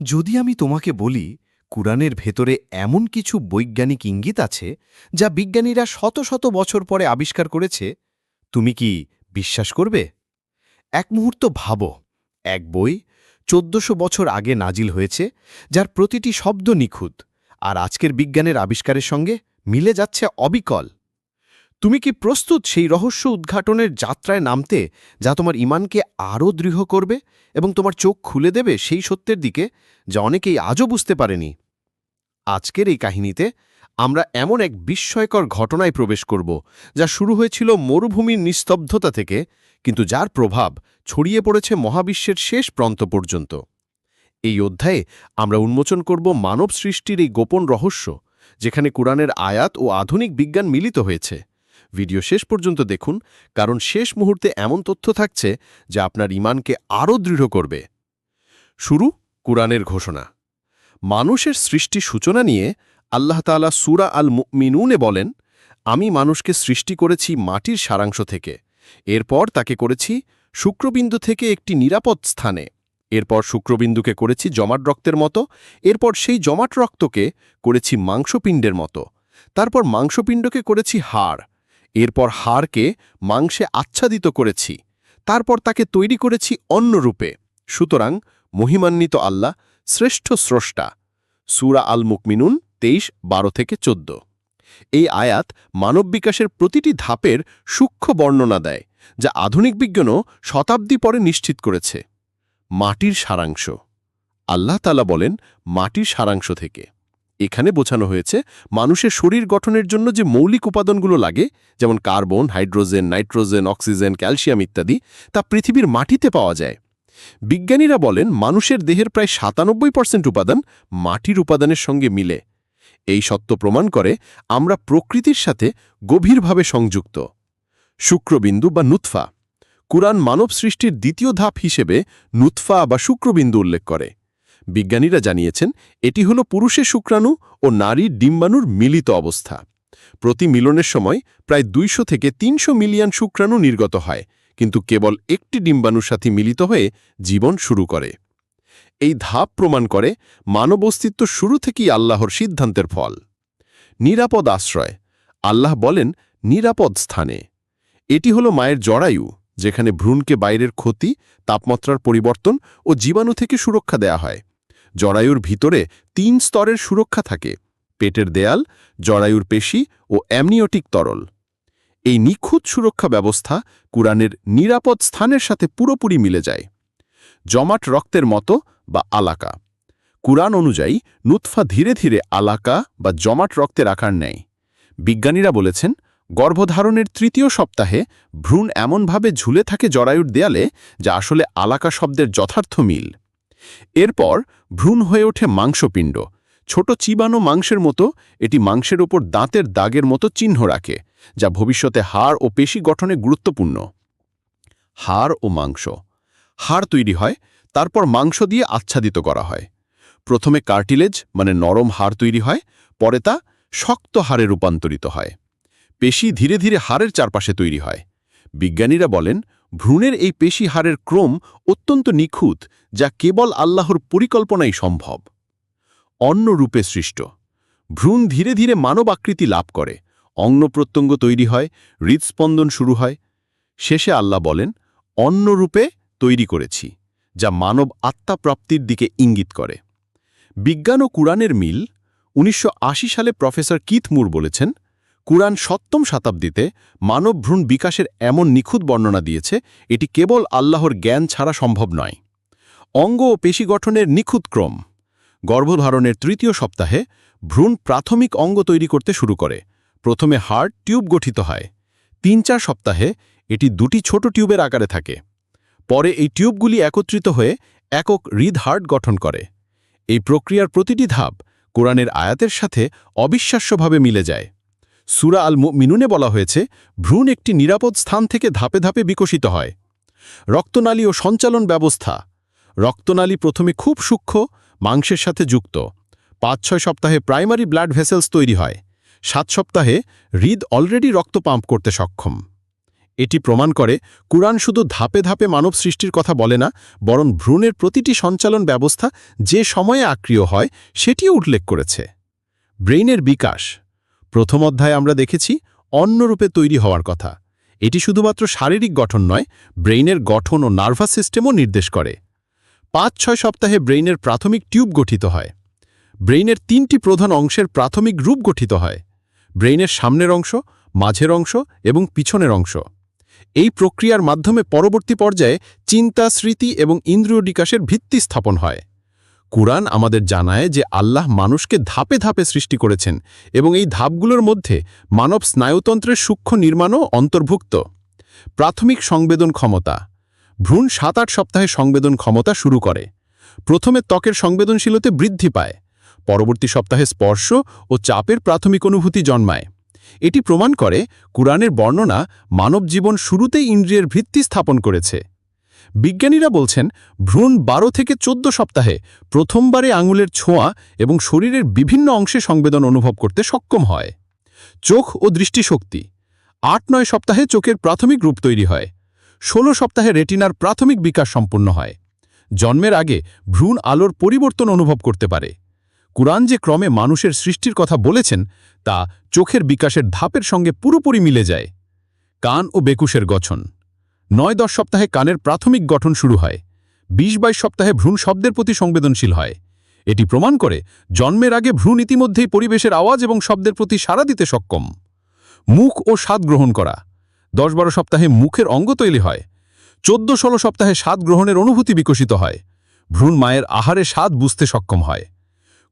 যদি আমি তোমাকে বলি, কুরআনের ভেতরে এমন কিছু বৈজ্ঞানিক ইঙ্গিত আছে, যা বিজ্ঞানীরা শত শত বছর পরে আবিষ্কার করেছে, তুমি কি বিশ্বাস করবে? এক মুহূর্ত ভাবো, এক বই চোদ্দশো বছর আগে নাজিল হয়েছে, যার প্রতিটি শব্দ নিখুঁত, আর আজকের বিজ্ঞানের আবিষ্কারের সঙ্গে মিলে যাচ্ছে অবিকল। তুমি কি প্রস্তুত সেই রহস্য উদ্ঘাটনের যাত্রায় নামতে, যা তোমার ইমানকে আরও দৃঢ় করবে এবং তোমার চোখ খুলে দেবে সেই সত্যের দিকে, যা অনেকেই আজও বুঝতে পারেনি? আজকের এই কাহিনীতে আমরা এমন এক বিস্ময়কর ঘটনায় প্রবেশ করব, যা শুরু হয়েছিল মরুভূমির নিস্তব্ধতা থেকে, কিন্তু যার প্রভাব ছড়িয়ে পড়েছে মহাবিশ্বের শেষ প্রান্ত পর্যন্ত। এই অধ্যায়ে আমরা উন্মোচন করব মানব সৃষ্টির এই গোপন রহস্য, যেখানে কোরআনের আয়াত ও আধুনিক বিজ্ঞান মিলিত হয়েছে। ভিডিও শেষ পর্যন্ত দেখুন, কারণ শেষ মুহূর্তে এমন তথ্য থাকছে যা আপনার ইমানকে আরও দৃঢ় করবে। শুরু কুরআনের ঘোষণা। মানুষের সৃষ্টি সূচনা নিয়ে আল্লাহ তাআলা সুরা আল মিনুনে বলেন, আমি মানুষকে সৃষ্টি করেছি মাটির সারাংশ থেকে। এরপর তাকে করেছি শুক্রবিন্দু থেকে একটি নিরাপদ স্থানে। এরপর শুক্রবিন্দুকে করেছি জমাট রক্তের মতো। এরপর সেই জমাট রক্তকে করেছি মাংসপিণ্ডের মতো। তারপর মাংসপিণ্ডকে করেছি হাড়। এরপর হাড়কে মাংসে আচ্ছাদিত করেছি। তারপর তাকে তৈরি করেছি অন্য রূপে। সুতরাং মহিমান্বিত আল্লাহ শ্রেষ্ঠ স্রষ্টা। সুরা আল মুকমিনুন তেইশ, বারো থেকে চোদ্দ। এই আয়াত মানব বিকাশের প্রতিটি ধাপের সূক্ষ্ম বর্ণনা দেয়, যা আধুনিক বিজ্ঞানও শতাব্দী পরে নিশ্চিত করেছে। মাটির সারাংশ। আল্লাহ তালা বলেন, মাটির সারাংশ থেকে। এখানে বোঝানো হয়েছে, মানুষের শরীর গঠনের জন্য যে মৌলিক উপাদানগুলো লাগে, যেমন carbon, hydrogen, nitrogen, oxygen, calcium ইত্যাদি, তা পৃথিবীর মাটিতে পাওয়া যায়। বিজ্ঞানীরা বলেন, মানুষের দেহের প্রায় সাতানব্বই পার্সেন্ট উপাদান মাটির উপাদানের সঙ্গে মিলে। এই সত্য প্রমাণ করে, আমরা প্রকৃতির সাথে গভীরভাবে সংযুক্ত। শুক্রবিন্দু বা নুৎফা। কুরআন মানব সৃষ্টির দ্বিতীয় ধাপ হিসেবে নুৎফা বা শুক্রবিন্দু উল্লেখ করে। বিজ্ঞানীরা জানিয়েছেন, এটি হল পুরুষের শুক্রাণু ও নারীর ডিম্বাণুর মিলিত অবস্থা। প্রতি মিলনের সময় প্রায় দুইশো থেকে তিনশো মিলিয়ন শুক্রাণু নির্গত হয়, কিন্তু কেবল একটি ডিম্বাণুর সাথে মিলিত হয়ে জীবন শুরু করে। এই ধাপ প্রমাণ করে মানব অস্তিত্ব শুরু থেকেই আল্লাহর সিদ্ধান্তের ফল। নিরাপদ আশ্রয়। আল্লাহ বলেন, নিরাপদ স্থানে। এটি হল মায়ের জরায়ু, যেখানে ভ্রূণকে বাইরের ক্ষতি, তাপমাত্রার পরিবর্তন ও জীবাণু থেকে সুরক্ষা দেয়া হয়। জরায়ুর ভিতরে তিন স্তরের সুরক্ষা থাকে, পেটের দেয়াল, জরায়ুর পেশি ও অ্যামনিওটিক তরল। এই নিখুঁত সুরক্ষা ব্যবস্থা কুরআনের নিরাপদ স্থানের সাথে পুরোপুরি মিলে যায়। জমাট রক্তের মতো বা আলাকা। কুরআন অনুযায়ী নুৎফা ধীরে ধীরে আলাকা বা জমাট রক্তের আকার নেয়। বিজ্ঞানীরা বলেছেন, গর্ভধারণের তৃতীয় সপ্তাহে ভ্রূণ এমনভাবে ঝুলে থাকে জরায়ুর দেয়ালে যা আসলে আলাকা শব্দের যথার্থ মিল। এরপর ভ্রূণ হয়ে ওঠে মাংসপিণ্ড। ছোট চিবানো মাংসের মতো, এটি মাংসের ওপর দাঁতের দাগের মতো চিহ্ন রাখে, যা ভবিষ্যতে হাড় ও পেশি গঠনে গুরুত্বপূর্ণ। হাড় ও মাংস। হাড় তৈরি হয়, তারপর মাংস দিয়ে আচ্ছাদিত করা হয়। প্রথমে কার্টিলেজ মানে নরম হাড় তৈরি হয়, পরে তা শক্ত হাড়ে রূপান্তরিত হয়। পেশি ধীরে ধীরে হাড়ের চারপাশে তৈরি হয়। বিজ্ঞানীরা বলেন ভ্রূণের এই পেশি হাড়ের ক্রম অত্যন্ত নিখুঁত, যা কেবল আল্লাহর পরিকল্পনাই সম্ভব। অন্য রূপে সৃষ্ট। ভ্রূণ ধীরে ধীরে মানব আকৃতি লাভ করে। অঙ্গ প্রত্যঙ্গ তৈরি হয়, হৃদস্পন্দন শুরু হয়। শেষে আল্লাহ বলেন অন্য রূপে তৈরি করেছি, যা মানব আত্মা প্রাপ্তির দিকে ইঙ্গিত করে। বিজ্ঞান ও কুরআনের মিল, উনিশশো আশি সালে প্রফেসর কিথ মুর বলেছেন কুরআন সপ্তম শতাব্দীতে মানব ভ্রূণ বিকাশের এমন নিখুঁত বর্ণনা দিয়েছে, এটি কেবল আল্লাহর জ্ঞান ছাড়া সম্ভব নয়। অঙ্গ ও পেশি গঠনের নিখুঁত ক্রম। গর্ভধারণের তৃতীয় সপ্তাহে ভ্রূণ প্রাথমিক অঙ্গ তৈরি করতে শুরু করে। প্রথমে হার্ট টিউব গঠিত হয়। তিন চার সপ্তাহে এটি দুটি ছোট টিউবের আকারে থাকে। পরে এই টিউবগুলি একত্রিত হয়ে একক হৃদ হার্ট গঠন করে। এই প্রক্রিয়ার প্রতিটি ধাপ কোরআনের আয়াতের সাথে অবিশ্বাস্যভাবে মিলে যায়। সুরা আল মিনুনে বলা হয়েছে, ভ্রূণ একটি নিরাপদ স্থান থেকে ধাপে ধাপে বিকশিত হয়। রক্তনালী ও সঞ্চালন ব্যবস্থা। রক্তনালী প্রথমে খুব সূক্ষ্ম, মাংসের সাথে যুক্ত। পাঁচ ছয় সপ্তাহে প্রাইমারি ব্লাড ভেসেলস তৈরি হয়। সাত সপ্তাহে হৃদ অলরেডি রক্ত পাম্প করতে সক্ষম। এটি প্রমাণ করে, কুরআন শুধু ধাপে ধাপে মানব সৃষ্টির কথা বলে না, বরং ভ্রূণের প্রতিটি সঞ্চালন ব্যবস্থা যে সময়ে আক্রিয় হয়, সেটিও উল্লেখ করেছে। ব্রেইনের বিকাশ। প্রথম অধ্যায়ে আমরা দেখেছি অন্যরূপে তৈরি হওয়ার কথা। এটি শুধুমাত্র শারীরিক গঠন নয়, ব্রেইনের গঠন ও নার্ভাস সিস্টেমও নির্দেশ করে। পাঁচ ছয় সপ্তাহে ব্রেইনের প্রাথমিক টিউব গঠিত হয়। ব্রেইনের তিনটি প্রধান অংশের প্রাথমিক রূপ গঠিত হয়। ব্রেইনের সামনের অংশ, মাঝের অংশ এবং পিছনের অংশ। এই প্রক্রিয়ার মাধ্যমে পরবর্তী পর্যায়ে চিন্তা স্মৃতি এবং ইন্দ্রিয় বিকাশের ভিত্তি স্থাপন হয়। কুরআন আমাদের জানায় যে আল্লাহ মানুষকে ধাপে ধাপে সৃষ্টি করেছেন এবং এই ধাপগুলোর মধ্যে মানব স্নায়ুতন্ত্রের সূক্ষ্ম নির্মাণও অন্তর্ভুক্ত। প্রাথমিক সংবেদন ক্ষমতা। ভ্রূণ সাত আট সপ্তাহে সংবেদন ক্ষমতা শুরু করে। প্রথমে ত্বকের সংবেদনশীলতে বৃদ্ধি পায়। পরবর্তী সপ্তাহে স্পর্শ ও চাপের প্রাথমিক অনুভূতি জন্মায়। এটি প্রমাণ করে কুরআনের বর্ণনা মানব জীবন শুরুতেই ইন্দ্রিয়ের ভিত্তি স্থাপন করেছে। বিজ্ঞানীরা বলছেন, ভ্রূণ বারো থেকে চোদ্দ সপ্তাহে প্রথমবারে আঙুলের ছোঁয়া এবং শরীরের বিভিন্ন অংশে সংবেদন অনুভব করতে সক্ষম হয়। চোখ ও দৃষ্টিশক্তি, আট নয় সপ্তাহে চোখের প্রাথমিক রূপ তৈরি হয়, ষোলো সপ্তাহে রেটিনার প্রাথমিক বিকাশ সম্পূর্ণ হয়। জন্মের আগে ভ্রূণ আলোর পরিবর্তন অনুভব করতে পারে। কুরআন যে ক্রমে মানুষের সৃষ্টির কথা বলেছেন, তা চোখের বিকাশের ধাপের সঙ্গে পুরোপুরি মিলে যায়। কান ও বেকুশের গঠন। নয় দশ সপ্তাহে কানের প্রাথমিক গঠন শুরু হয়, বিশ বাইশ সপ্তাহে ভ্রূণ শব্দের প্রতি সংবেদনশীল হয়। এটি প্রমাণ করে জন্মের আগে ভ্রূণ ইতিমধ্যেই পরিবেশের আওয়াজ এবং শব্দের প্রতি সাড়া দিতে সক্ষম। মুখ ও স্বাদ গ্রহণ করা। দশ বারো সপ্তাহে মুখের অঙ্গ তৈরি হয়। চোদ্দ ষোলো সপ্তাহে স্বাদ গ্রহণের অনুভূতি বিকশিত হয়। ভ্রূণ মায়ের আহারে স্বাদ বুঝতে সক্ষম হয়।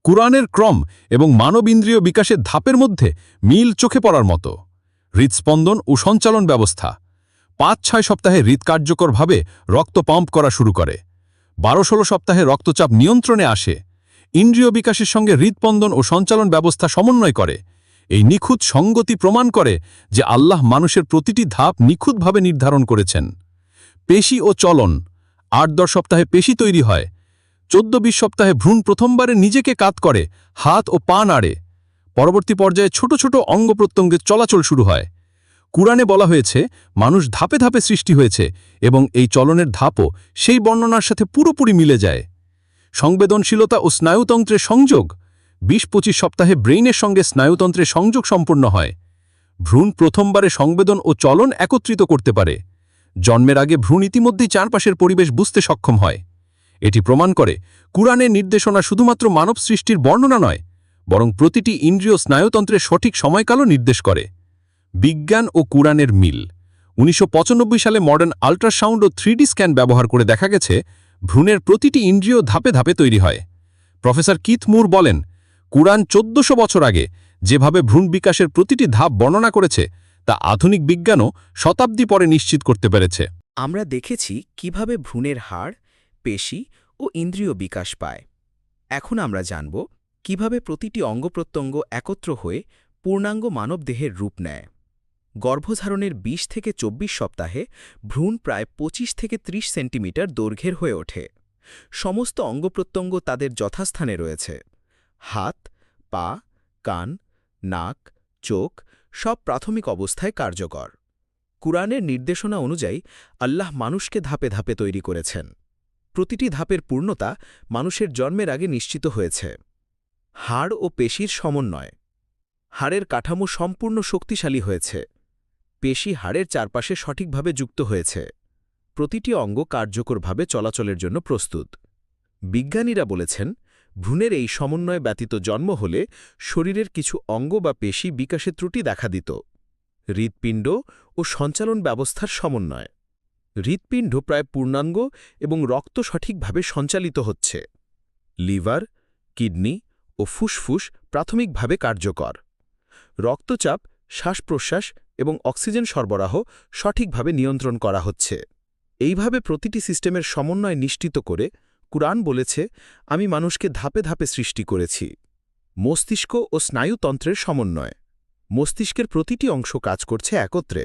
কুরআনের ক্রম এবং মানব ইন্দ্রিয় বিকাশের ধাপের মধ্যে মিল চোখে পড়ার মতো। হৃদস্পন্দন ও সঞ্চালন ব্যবস্থা। পাঁচ ছয় সপ্তাহে হৃদ কার্যকরভাবে রক্ত পাম্প করা শুরু করে। বারো ষোলো সপ্তাহে রক্তচাপ নিয়ন্ত্রণে আসে। ইন্দ্রিয় বিকাশের সঙ্গে হৃদপন্দন ও সঞ্চালন ব্যবস্থা সমন্বয় করে। এই নিখুঁত সঙ্গতি প্রমাণ করে যে আল্লাহ মানুষের প্রতিটি ধাপ নিখুঁতভাবে নির্ধারণ করেছেন। পেশি ও চলন। আট দশ সপ্তাহে পেশি তৈরি হয়। চোদ্দ বিশ সপ্তাহে ভ্রূণ প্রথমবারে নিজেকে কাত করে, হাত ও পা নাড়ে। পরবর্তী পর্যায়ে ছোট ছোট অঙ্গ প্রত্যঙ্গের চলাচল শুরু হয়। কুরআনে বলা হয়েছে, মানুষ ধাপে ধাপে সৃষ্টি হয়েছে এবং এই চলনের ধাপও সেই বর্ণনার সাথে পুরোপুরি মিলে যায়। সংবেদনশীলতা ও স্নায়ুতন্ত্রের সংযোগ বিশ পঁচিশ সপ্তাহে ব্রেইনের সঙ্গে স্নায়ুতন্ত্রের সংযোগ সম্পূর্ণ হয়। ভ্রূণ প্রথমবারে সংবেদন ও চলন একত্রিত করতে পারে। জন্মের আগে ভ্রূণ ইতিমধ্যেই চারপাশের পরিবেশ বুঝতে সক্ষম হয়। এটি প্রমাণ করে, কুরআনের নির্দেশনা শুধুমাত্র মানব সৃষ্টির বর্ণনা নয়, বরং প্রতিটি ইন্দ্রিয় স্নায়ুতন্ত্রের সঠিক সময়কালও নির্দেশ করে। বিজ্ঞান ও কুরআনের মিল। উনিশশো পঁচানব্বই সালে মডার্ন আল্ট্রাসাউন্ড ও থ্রিডি স্ক্যান ব্যবহার করে দেখা গেছে, ভ্রূণের প্রতিটি ইন্দ্রিয় ধাপে ধাপে তৈরি হয়। প্রফেসর কিথ মুর বলেন, কুরআন চোদ্দশো বছর আগে যেভাবে ভ্রূণ বিকাশের প্রতিটি ধাপ বর্ণনা করেছে, তা আধুনিক বিজ্ঞানও শতাব্দী পরে নিশ্চিত করতে পেরেছে। আমরা দেখেছি কীভাবে ভ্রূণের হাড়, পেশি ও ইন্দ্রিয় বিকাশ পায়। এখন আমরা জানব কীভাবে প্রতিটি অঙ্গপ্রত্যঙ্গ একত্র হয়ে পূর্ণাঙ্গ মানবদেহের রূপ নেয়। গর্ভধারণের ২০ থেকে ২৪ সপ্তাহে ভ্রূণ প্রায় ২৫ থেকে ৩০ সেন্টিমিটার দৈর্ঘ্যের হয়ে ওঠে। সমস্ত অঙ্গপ্রত্যঙ্গ তাদের যথাস্থানে রয়েছে। হাত, পা, কান, নাক, চোখ সব প্রাথমিক অবস্থায় কার্যকর। কুরআনের নির্দেশনা অনুযায়ী আল্লাহ মানুষকে ধাপে ধাপে তৈরি করেছেন। প্রতিটি ধাপের পূর্ণতা মানুষের জন্মের আগে নিশ্চিত হয়েছে। হাড় ও পেশির সমন্বয়। হাড়ের কাঠামো সম্পূর্ণ শক্তিশালী হয়েছে। পেশি হাড়ের চারপাশে সঠিকভাবে যুক্ত হয়েছে। প্রতিটি অঙ্গ কার্যকরভাবে চলাচলের জন্য প্রস্তুত। বিজ্ঞানীরা বলেছেন, ভ্রূণের এই সমন্বয় ব্যতীত জন্ম হলে শরীরের কিছু অঙ্গ বা পেশি বিকাশে ত্রুটি দেখা দিত। হৃৎপিণ্ড ও সঞ্চালন ব্যবস্থার সমন্বয়। হৃৎপিণ্ড প্রায় পূর্ণাঙ্গ এবং রক্ত সঠিকভাবে সঞ্চালিত হচ্ছে। লিভার, কিডনি ও ফুসফুস প্রাথমিকভাবে কার্যকর। রক্তচাপ, শ্বাস-প্রশ্বাস এবং অক্সিজেন সরবরাহ সঠিকভাবে নিয়ন্ত্রণ করা হচ্ছে। এইভাবে প্রতিটি সিস্টেমের সমন্বয় নিশ্চিত করে কুরআন বলেছে, আমি মানুষকে ধাপে ধাপে সৃষ্টি করেছি। মস্তিষ্ক ও স্নায়ুতন্ত্রের সমন্বয়। মস্তিষ্কের প্রতিটি অংশ কাজ করছে একত্রে।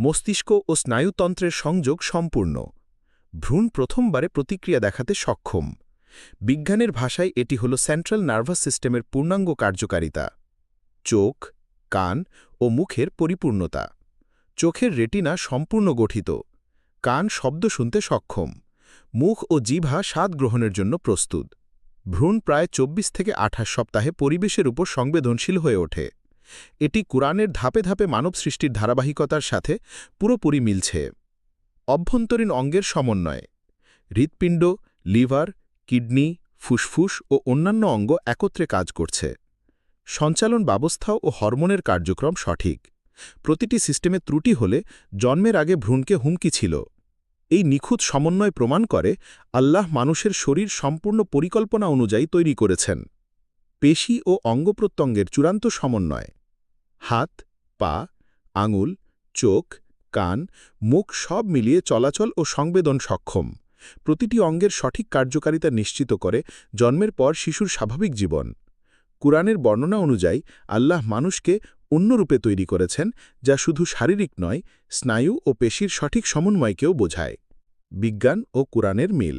মস্তিষ্ক ও স্নায়ুতন্ত্রের সংযোগ সম্পূর্ণ। ভ্রূণ প্রথমবারে প্রতিক্রিয়া দেখাতে সক্ষম। বিজ্ঞানের ভাষায় এটি হল সেন্ট্রাল নার্ভাস সিস্টেমের পূর্ণাঙ্গ কার্যকারিতা। চোখ কান ও মুখের পরিপূর্ণতা। চোখের রেটিনা সম্পূর্ণ গঠিত। কান শব্দ শুনতে সক্ষম। মুখ ও জিভা স্বাদ গ্রহণের জন্য প্রস্তুত। ভ্রূণ প্রায় ২৪ থেকে আঠাশ সপ্তাহে পরিবেশের উপর সংবেদনশীল হয়ে ওঠে। এটি কোরআনের ধাপে ধাপে মানব সৃষ্টির ধারাবাহিকতার সাথে পুরোপুরি মিলছে। অভ্যন্তরীণ অঙ্গের সমন্বয়। হৃৎপিণ্ড, লিভার, কিডনি, ফুসফুস ও অন্যান্য অঙ্গ একত্রে কাজ করছে। সঞ্চালন ব্যবস্থা ও হরমোনের কার্যক্রম সঠিক। প্রতিটি সিস্টেমে ত্রুটি হলে জন্মের আগে ভ্রূণকে হুমকি ছিল। এই নিখুঁত সমন্বয় প্রমাণ করে আল্লাহ মানুষের শরীর সম্পূর্ণ পরিকল্পনা অনুযায়ী তৈরি করেছেন। পেশি ও অঙ্গপ্রত্যঙ্গের চূড়ান্ত সমন্বয়। হাত, পা, আঙুল, চোখ, কান, মুখ সব মিলিয়ে চলাচল ও সংবেদন সক্ষম। প্রতিটি অঙ্গের সঠিক কার্যকারিতা নিশ্চিত করে জন্মের পর শিশুর স্বাভাবিক জীবন। কুরআনের বর্ণনা অনুযায়ী আল্লাহ মানুষকে অন্যরূপে তৈরি করেছেন, যা শুধু শারীরিক নয়, স্নায়ু ও পেশির সঠিক সমন্বয়কেও বোঝায়। বিজ্ঞান ও কুরআনের মিল।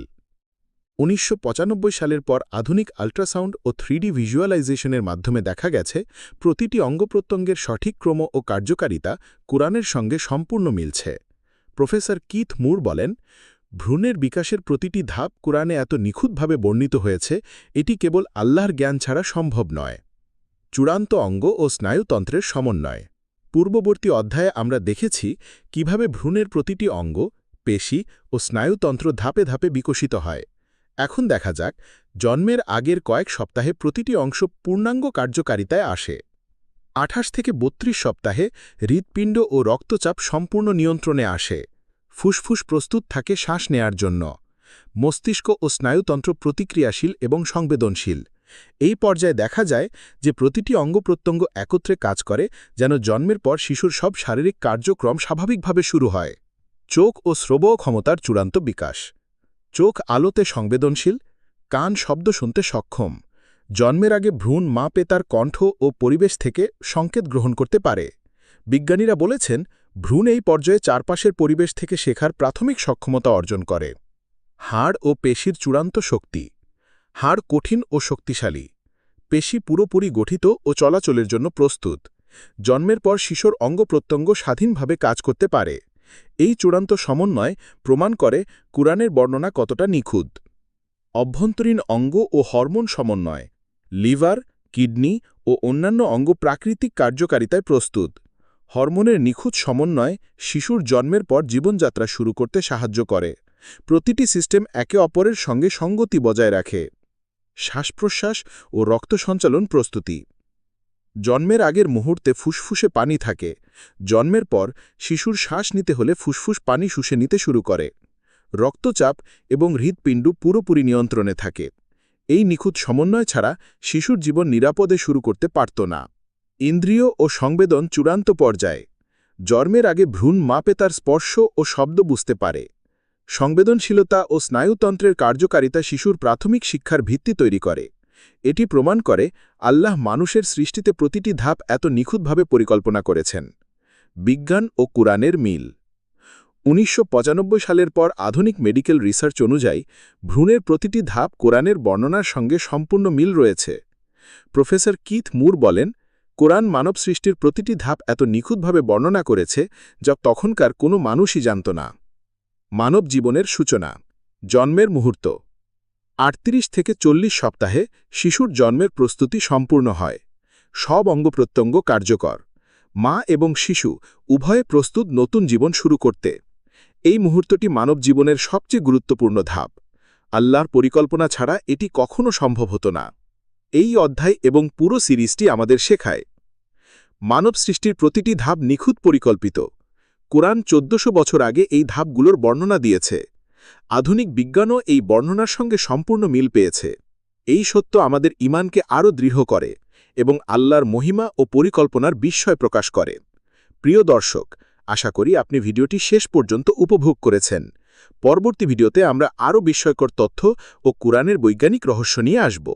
উনিশশো পঁচানব্বই সালের পর আধুনিক আল্ট্রাসাউন্ড ও থ্রিডি ভিজুয়ালাইজেশনের মাধ্যমে দেখা গেছে, প্রতিটি অঙ্গপ্রত্যঙ্গের সঠিক ক্রম ও কার্যকারিতা কুরআনের সঙ্গে সম্পূর্ণ মিলছে। প্রফেসর কিথ মুর বলেন ভ্রূণের বিকাশের প্রতিটি ধাপ কোরআনে এত নিখুঁতভাবে বর্ণিত হয়েছে, এটি কেবল আল্লাহর জ্ঞান ছাড়া সম্ভব নয়। চূড়ান্ত অঙ্গ ও স্নায়ুতন্ত্রের সমন্বয়। পূর্ববর্তী অধ্যায়ে আমরা দেখেছি কীভাবে ভ্রূণের প্রতিটি অঙ্গ, পেশি ও স্নায়ুতন্ত্র ধাপে ধাপে বিকশিত হয়। এখন দেখা যাক, জন্মের আগের কয়েক সপ্তাহে প্রতিটি অংশ পূর্ণাঙ্গ কার্যকারিতায় আসে। আঠাশ থেকে বত্রিশ সপ্তাহে হৃৎপিণ্ড ও রক্তচাপ সম্পূর্ণ নিয়ন্ত্রণে আসে। ফুসফুস প্রস্তুত থাকে শ্বাস নেয়ার জন্য। মস্তিষ্ক ও স্নায়ুতন্ত্র প্রতিক্রিয়াশীল এবং সংবেদনশীল। এই পর্যায়ে দেখা যায় যে প্রতিটি অঙ্গপ্রত্যঙ্গ একত্রে কাজ করে, যেন জন্মের পর শিশুর সব শারীরিক কার্যক্রম স্বাভাবিকভাবে শুরু হয়। চোখ ও শ্রবণ ক্ষমতার চূড়ান্ত বিকাশ। চোখ আলোতে সংবেদনশীল, কান শব্দ শুনতে সক্ষম। জন্মের আগে ভ্রূণ মা পেতার কণ্ঠ ও পরিবেশ থেকে সংকেত গ্রহণ করতে পারে। বিজ্ঞানীরা বলেছেন ভ্রূণ এই পর্যায়ে চারপাশের পরিবেশ থেকে শেখার প্রাথমিক সক্ষমতা অর্জন করে। হাড় ও পেশির চূড়ান্ত শক্তি। হাড় কঠিন ও শক্তিশালী। পেশি পুরোপুরি গঠিত ও চলাচলের জন্য প্রস্তুত। জন্মের পর শিশুর অঙ্গপ্রত্যঙ্গ স্বাধীনভাবে কাজ করতে পারে। এই চূড়ান্ত সমন্বয় প্রমাণ করে কুরআনের বর্ণনা কতটা নিখুঁত। অভ্যন্তরীণ অঙ্গ ও হরমোন সমন্বয়। লিভার, কিডনি ও অন্যান্য অঙ্গ প্রাকৃতিক কার্যকারিতায় প্রস্তুত। হরমোনের নিখুঁত সমন্বয় শিশুর জন্মের পর জীবনযাত্রা শুরু করতে সাহায্য করে। প্রতিটি সিস্টেম একে অপরের সঙ্গে সঙ্গতি বজায় রাখে। শ্বাসপ্রশ্বাস ও রক্ত সঞ্চালন প্রস্তুতি। জন্মের আগের মুহূর্তে ফুসফুসে পানি থাকে। জন্মের পর শিশুর শ্বাস নিতে হলে ফুসফুস পানি শুষে নিতে শুরু করে। রক্তচাপ এবং হৃৎপিণ্ড পুরোপুরি নিয়ন্ত্রণে থাকে। এই নিখুঁত সমন্বয় ছাড়া শিশুর জীবন নিরাপদে শুরু করতে পারত না। ইন্দ্রিয় ও সংবেদন চূড়ান্ত পর্যায়ে। জন্মের আগে ভ্রূণ মাপে তার স্পর্শ ও শব্দ বুঝতে পারে। সংবেদনশীলতা ও স্নায়ুতন্ত্রের কার্যকারিতা শিশুর প্রাথমিক শিক্ষার ভিত্তি তৈরি করে। এটি প্রমাণ করে আল্লাহ মানুষের সৃষ্টিতে প্রতিটি ধাপ এত নিখুঁতভাবে পরিকল্পনা করেছেন। বিজ্ঞান ও কুরআনের মিল। উনিশশো পঁচানব্বই সালের পর আধুনিক মেডিকেল রিসার্চ অনুযায়ী ভ্রূণের প্রতিটি ধাপ কোরআনের বর্ণনার সঙ্গে সম্পূর্ণ মিল রয়েছে। প্রফেসর কিথ মুর বলেন কোরআন মানব সৃষ্টির প্রতিটি ধাপ এত নিখুঁতভাবে বর্ণনা করেছে যা তখনকার কোনো মানুষই জানত না। মানব জীবনের সূচনা। জন্মের মুহূর্ত। আটত্রিশ থেকে চল্লিশ সপ্তাহে শিশুর জন্মের প্রস্তুতি সম্পূর্ণ হয়। সব অঙ্গ প্রত্যঙ্গ কার্যকর। মা এবং শিশু উভয়ে প্রস্তুত নতুন জীবন শুরু করতে। এই মুহূর্তটি মানব জীবনের সবচেয়ে গুরুত্বপূর্ণ ধাপ। আল্লাহর পরিকল্পনা ছাড়া এটি কখনো সম্ভব হতো না। এই অধ্যায় এবং পুরো সিরিজটি আমাদের শেখায়। মানব সৃষ্টির প্রতিটি ধাপ নিখুঁত পরিকল্পিত। কোরআন চোদ্দশো বছর আগে এই ধাপগুলোর বর্ণনা দিয়েছে। আধুনিক বিজ্ঞানও এই বর্ণনার সঙ্গে সম্পূর্ণ মিল পেয়েছে। এই সত্য আমাদের ইমানকে আরও দৃঢ় করে এবং আল্লাহর মহিমা ও পরিকল্পনার বিস্ময় প্রকাশ করে। প্রিয় দর্শক, আশা করি আপনি ভিডিওটি শেষ পর্যন্ত উপভোগ করেছেন। পরবর্তী ভিডিওতে আমরা আরও বিস্ময়কর তথ্য ও কোরআনের বৈজ্ঞানিক রহস্য নিয়ে আসব।